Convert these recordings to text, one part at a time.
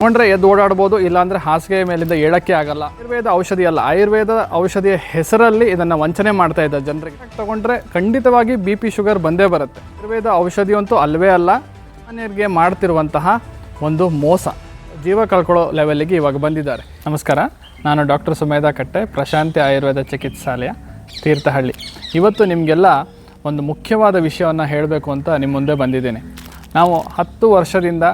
ತಗೊಂಡ್ರೆ ಎದ್ದು ಓಡಾಡ್ಬೋದು, ಇಲ್ಲಾಂದ್ರೆ ಹಾಸಿಗೆ ಮೇಲಿಂದ ಏಳಕ್ಕೆ ಆಗಲ್ಲ. ಆಯುರ್ವೇದ ಔಷಧಿ ಅಲ್ಲ ಆಯುರ್ವೇದ ಔಷಧಿಯ ಹೆಸರಲ್ಲಿ ಇದನ್ನ ವಂಚನೆ ಮಾಡ್ತಾ ಇದ್ದಾರೆ ಜನರಿಗೆ. ತಗೊಂಡ್ರೆ ಖಂಡಿತವಾಗಿ ಬಿ ಪಿ ಶುಗರ್ ಬಂದೇ ಬರುತ್ತೆ. ಆಯುರ್ವೇದ ಔಷಧಿ ಅಂತೂ ಅಲ್ವೇ ಅಲ್ಲ ಮನೆಯವರಿಗೆ ಮಾಡ್ತಿರುವಂತಹ ಒಂದು ಮೋಸ. ಜೀವ ಕಳ್ಕೊಳ್ಳೋ ಲೆವೆಲ್ಗೆ ಇವಾಗ ಬಂದಿದ್ದಾರೆ. ನಮಸ್ಕಾರ, ನಾನು ಡಾಕ್ಟರ್ ಸುಮೇಧ ಕಟ್ಟೆ, ಪ್ರಶಾಂತಿ ಆಯುರ್ವೇದ ಚಿಕಿತ್ಸಾಲಯ, ತೀರ್ಥಹಳ್ಳಿ. ಇವತ್ತು ನಿಮಗೆಲ್ಲ ಒಂದು ಮುಖ್ಯವಾದ ವಿಷಯವನ್ನು ಹೇಳಬೇಕು ಅಂತ ನಿಮ್ಮ ಮುಂದೆ ಬಂದಿದ್ದೇನೆ. ನಾವು ಹತ್ತು ವರ್ಷದಿಂದ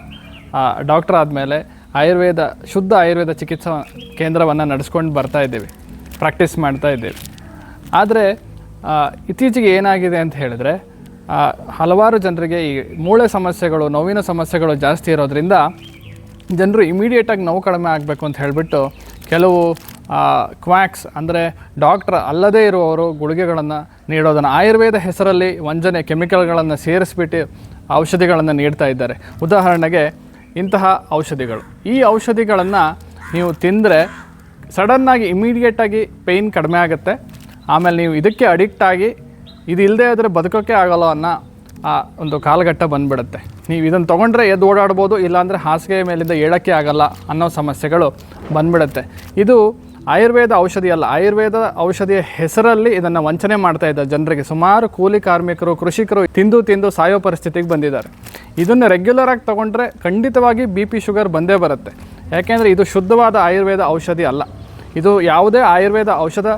ಡಾಕ್ಟರ್ ಆದಮೇಲೆ ಆಯುರ್ವೇದ, ಶುದ್ಧ ಆಯುರ್ವೇದ ಚಿಕಿತ್ಸಾ ಕೇಂದ್ರವನ್ನು ನಡೆಸ್ಕೊಂಡು ಬರ್ತಾ ಇದ್ದೀವಿ. ಪ್ರಾಕ್ಟೀಸ್ ಮಾಡ್ತಾ ಇದ್ದೀವಿ. ಆದರೆ ಇತ್ತೀಚೆಗೆ ಏನಾಗಿದೆ ಅಂತ ಹೇಳಿದ್ರೆ ಹಲವಾರು ಜನರಿಗೆ ಈ ಮೂಳೆ ಸಮಸ್ಯೆಗಳು, ನೋವಿನ ಸಮಸ್ಯೆಗಳು ಜಾಸ್ತಿ ಇರೋದ್ರಿಂದ ಜನರು ಇಮಿಡಿಯೇಟಾಗಿ ನೋವು ಕಡಿಮೆ ಆಗಬೇಕು ಅಂತ ಹೇಳಿಬಿಟ್ಟು ಕೆಲವು ಕ್ವಾಕ್ಸ್ ಅಂದರೆ ಡಾಕ್ಟ್ರ್ ಅಲ್ಲದೇ ಇರುವವರು ಗುಳಿಗೆಗಳನ್ನು ನೀಡೋದನ್ನು, ಆಯುರ್ವೇದ ಹೆಸರಲ್ಲಿ ವಂಜನೆ ಕೆಮಿಕಲ್ಗಳನ್ನು ಸೇರಿಸ್ಬಿಟ್ಟು ಔಷಧಿಗಳನ್ನು ನೀಡ್ತಾ ಇದ್ದಾರೆ. ಉದಾಹರಣೆಗೆ ಇಂತಹ ಔಷಧಿಗಳು. ಈ ಔಷಧಿಗಳನ್ನು ನೀವು ತಿಂದರೆ ಸಡನ್ನಾಗಿ ಇಮಿಡಿಯೇಟಾಗಿ ಪೇಯ್ನ್ ಕಡಿಮೆ ಆಗುತ್ತೆ. ಆಮೇಲೆ ನೀವು ಇದಕ್ಕೆ ಅಡಿಕ್ಟ್ ಆಗಿ ಇದು ಇಲ್ಲದೆ ಆದರೆ ಬದುಕೋಕ್ಕೆ ಆಗಲ್ಲ ಅನ್ನೋ, ಆ, ಒಂದು ಕಾಲಘಟ್ಟ ಬಂದ್ಬಿಡುತ್ತೆ. ನೀವು ಇದನ್ನು ತೊಗೊಂಡ್ರೆ ಎದ್ದು ಓಡಾಡ್ಬೋದು, ಇಲ್ಲಾಂದರೆ ಹಾಸಿಗೆ ಮೇಲಿಂದ ಏಳಕ್ಕೆ ಆಗಲ್ಲ ಅನ್ನೋ ಸಮಸ್ಯೆಗಳು ಬಂದ್ಬಿಡುತ್ತೆ. ಇದು ಆಯುರ್ವೇದ ಔಷಧಿ ಅಲ್ಲ ಆಯುರ್ವೇದ ಔಷಧಿಯ ಹೆಸರಲ್ಲಿ ಇದನ್ನು ವಂಚನೆ ಮಾಡ್ತಾ ಇದ್ದಾರೆ ಜನರಿಗೆ. ಸುಮಾರು ಕೂಲಿ ಕಾರ್ಮಿಕರು, ಕೃಷಿಕರು ತಿಂದು ತಿಂದು ಸಾಯೋ ಪರಿಸ್ಥಿತಿಗೆ ಬಂದಿದ್ದಾರೆ. ಇದನ್ನು ರೆಗ್ಯುಲರ್ ಆಗಿ ತೊಗೊಂಡ್ರೆ ಖಂಡಿತವಾಗಿ ಬಿ ಪಿ ಶುಗರ್ ಬಂದೇ ಬರುತ್ತೆ. ಯಾಕೆಂದರೆ ಇದು ಶುದ್ಧವಾದ ಆಯುರ್ವೇದ ಔಷಧಿ ಅಲ್ಲ. ಇದು ಯಾವುದೇ ಆಯುರ್ವೇದ ಔಷಧ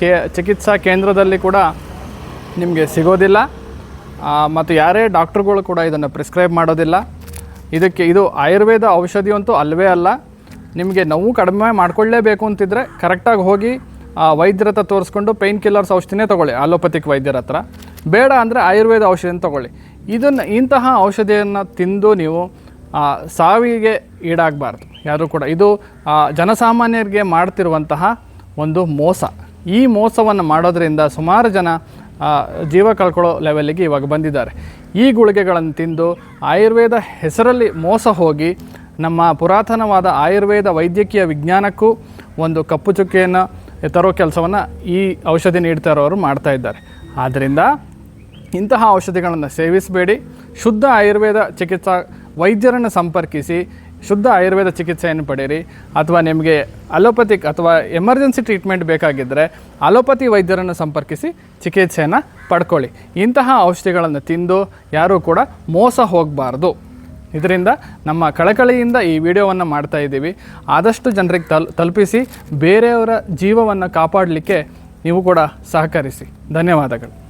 ಕೇ, ಚಿಕಿತ್ಸಾ ಕೇಂದ್ರದಲ್ಲಿ ಕೂಡ ನಿಮಗೆ ಸಿಗೋದಿಲ್ಲ. ಮತ್ತು ಯಾರೇ ಡಾಕ್ಟ್ರುಗಳು ಕೂಡ ಇದನ್ನು ಪ್ರಿಸ್ಕ್ರೈಬ್ ಮಾಡೋದಿಲ್ಲ. ಇದಕ್ಕೆ ಇದು ಆಯುರ್ವೇದ ಔಷಧಿ ಅಂತೂ ಅಲ್ಲವೇ ಅಲ್ಲ. ನಿಮಗೆ ನೋವು ಕಡಿಮೆ ಮಾಡ್ಕೊಳ್ಳೇಬೇಕು ಅಂತಿದ್ರೆ ಕರೆಕ್ಟಾಗಿ ಹೋಗಿ ವೈದ್ಯರ ಹತ್ರ ತೋರಿಸ್ಕೊಂಡು ಪೇಯ್ನ್ ಕಿಲ್ಲರ್ಸ್ ಔಷಧಿನೇ ತೊಗೊಳ್ಳಿ ಆಲೋಪತಿಕ್ ವೈದ್ಯರ ಹತ್ರ. ಬೇಡ ಅಂದರೆ ಆಯುರ್ವೇದ ಔಷಧಿನ ತೊಗೊಳ್ಳಿ. ಇದನ್ನು ಇಂತಹ ಔಷಧಿಯನ್ನು ತಿಂದು ನೀವು ಸಾವಿಗೆ ಈಡಾಗಬಾರ್ದು. ಯಾರು ಕೂಡ ಇದು ಜನಸಾಮಾನ್ಯರಿಗೆ ಮಾಡ್ತಿರುವಂತಹ ಒಂದು ಮೋಸ. ಈ ಮೋಸವನ್ನು ಮಾಡೋದರಿಂದ ಸುಮಾರು ಜನ ಜೀವ ಕಳ್ಕೊಳ್ಳೋ ಲೆವೆಲ್ಲಿಗೆ ಇವಾಗ ಬಂದಿದ್ದಾರೆ. ಈ ಗುಳಿಗೆಗಳನ್ನು ತಿಂದು ಆಯುರ್ವೇದ ಹೆಸರಲ್ಲಿ ಮೋಸ ಹೋಗಿ ನಮ್ಮ ಪುರಾತನವಾದ ಆಯುರ್ವೇದ ವೈದ್ಯಕೀಯ ವಿಜ್ಞಾನಕ್ಕೂ ಒಂದು ಕಪ್ಪು ಚುಕ್ಕೆಯನ್ನು ತರೋ ಕೆಲಸವನ್ನು ಈ ಔಷಧಿ ನೀಡ್ತಾ ಇರೋರು ಮಾಡ್ತಾ ಇದ್ದಾರೆ. ಆದ್ದರಿಂದ ಇಂತಹ ಔಷಧಿಗಳನ್ನು ಸೇವಿಸಬೇಡಿ. ಶುದ್ಧ ಆಯುರ್ವೇದ ಚಿಕಿತ್ಸಾ ವೈದ್ಯರನ್ನು ಸಂಪರ್ಕಿಸಿ, ಶುದ್ಧ ಆಯುರ್ವೇದ ಚಿಕಿತ್ಸೆಯನ್ನು ಪಡೆಯಿರಿ. ಅಥವಾ ನಿಮಗೆ ಅಲೋಪತಿಕ್ ಅಥವಾ ಎಮರ್ಜೆನ್ಸಿ ಟ್ರೀಟ್ಮೆಂಟ್ ಬೇಕಾಗಿದ್ದರೆ ಅಲೋಪತಿ ವೈದ್ಯರನ್ನು ಸಂಪರ್ಕಿಸಿ ಚಿಕಿತ್ಸೆಯನ್ನು ಪಡ್ಕೊಳ್ಳಿ. ಇಂತಹ ಔಷಧಿಗಳನ್ನು ತಿಂದು ಯಾರೂ ಕೂಡ ಮೋಸ ಹೋಗಬಾರ್ದು. ಇದರಿಂದ ನಮ್ಮ ಕಳಕಳಿಯಿಂದ ಈ ವಿಡಿಯೋವನ್ನು ಮಾಡ್ತಾ ಇದ್ದೀವಿ. ಆದಷ್ಟು ಜನರಿಗೆ ತಲ್, ತಲುಪಿಸಿ, ಬೇರೆಯವರ ಜೀವವನ್ನು ಕಾಪಾಡಲಿಕ್ಕೆ ನೀವು ಕೂಡ ಸಹಕರಿಸಿ. ಧನ್ಯವಾದಗಳು.